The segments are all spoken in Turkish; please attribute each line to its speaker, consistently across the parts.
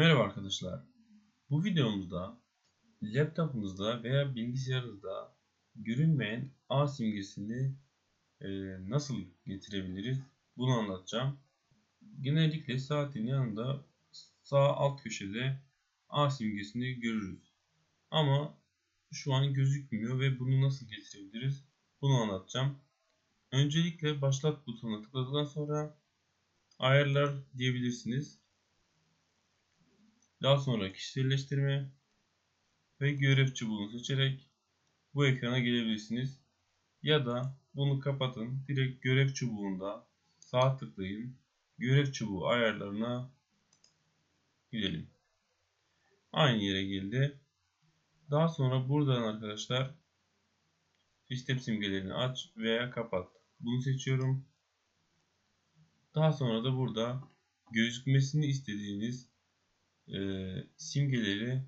Speaker 1: Merhaba arkadaşlar. Bu videomuzda laptopunuzda veya bilgisayarınızda görünmeyen A simgesini e, nasıl getirebiliriz bunu anlatacağım. Genellikle saatin yanında sağ alt köşede A simgesini görürüz. Ama şu an gözükmüyor ve bunu nasıl getirebiliriz bunu anlatacağım. Öncelikle başlat butonuna tıkladıktan sonra ayarlar diyebilirsiniz. Daha sonra kişiselleştirme ve görev çubuğunu seçerek bu ekrana gelebilirsiniz. Ya da bunu kapatın. Direkt görev çubuğunda sağ tıklayın. Görev çubuğu ayarlarına gidelim. Aynı yere geldi. Daha sonra buradan arkadaşlar sistem simgelerini aç veya kapat. Bunu seçiyorum. Daha sonra da burada gözükmesini istediğiniz e, simgeleri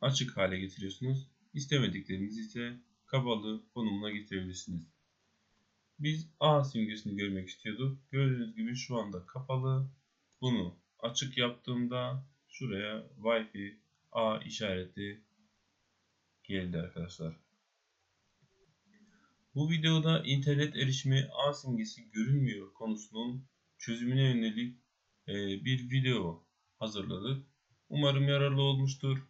Speaker 1: açık hale getiriyorsunuz. İstemediklerinizi ise kapalı konumuna getirebilirsiniz. Biz A simgesini görmek istiyorduk. Gördüğünüz gibi şu anda kapalı. Bunu açık yaptığımda şuraya Wi-Fi A işareti geldi arkadaşlar. Bu videoda internet erişimi A simgesi görünmüyor konusunun çözümüne yönelik e, bir video hazırladık. Umarım yararlı olmuştur.